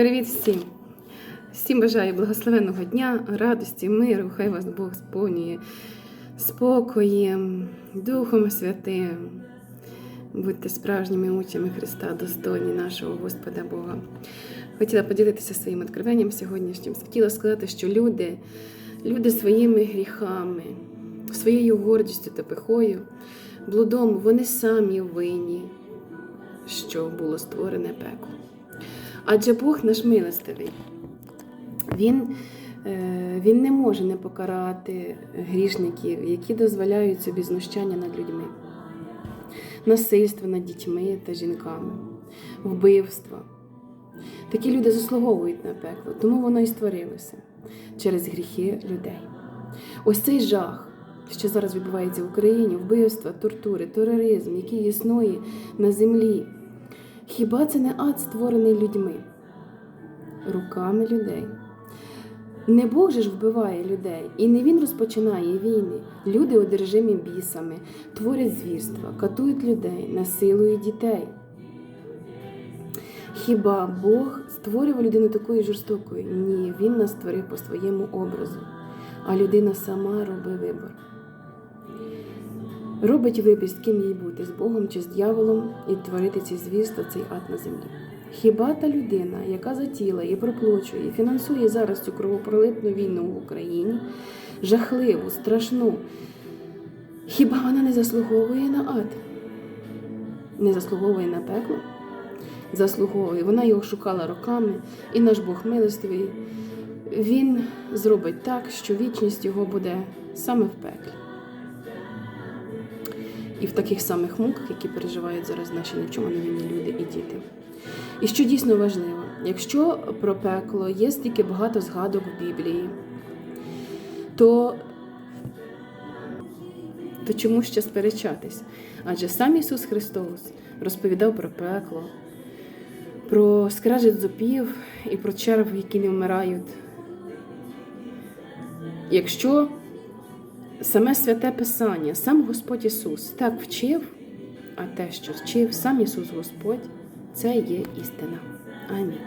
Привіт всім! Всім бажаю благословенного дня, радості, миру, хай вас Бог сповнює спокоєм, Духом Святим. Будьте справжніми учнями Христа, достойні нашого Господа Бога. Хотіла поділитися своїм откровенням сьогоднішнім. Хотіла сказати, що люди, люди своїми гріхами, своєю гордістю та пихою, блудом, вони самі винні, що було створене пекло. Адже Бог наш милостивий. Він, е, він не може не покарати грішників, які дозволяють собі знущання над людьми, насильство над дітьми та жінками, вбивство. Такі люди заслуговують на пекло, тому воно і створилося через гріхи людей. Ось цей жах, що зараз відбувається в Україні, вбивства, тортури, тероризм, який існує на землі. Хіба це не ад, створений людьми, руками людей? Не Бог же ж вбиває людей, і не він розпочинає війни. Люди одержимі бісами, творять звірства, катують людей, насилують дітей. Хіба Бог створював людину такою жорстокою? Ні, Він нас створив по своєму образу, а людина сама робить вибор. Робить вибір, з ким їй бути, з Богом чи з дьяволом, і творити ці звірства, цей ад на землі. Хіба та людина, яка затіла і проплачує, і фінансує зараз цю кровопролитну війну в Україні, жахливу, страшну, хіба вона не заслуговує на ад? Не заслуговує на пекло? Заслуговує. Вона його шукала роками, і наш Бог милостивий. Він зробить так, що вічність його буде саме в пеклі. І в таких самих муках, які переживають зараз наші ні в чому невинні люди і діти. І що дійсно важливо, якщо про пекло є стільки багато згадок в Біблії, то, то чому ще сперечатись? Адже сам Ісус Христос розповідав про пекло, про скрежет зубів і про черв, які не вмирають. Якщо саме святе Писання, сам Господь Ісус так вчив, а те, що вчив сам Ісус Господь, це є істина. Амінь.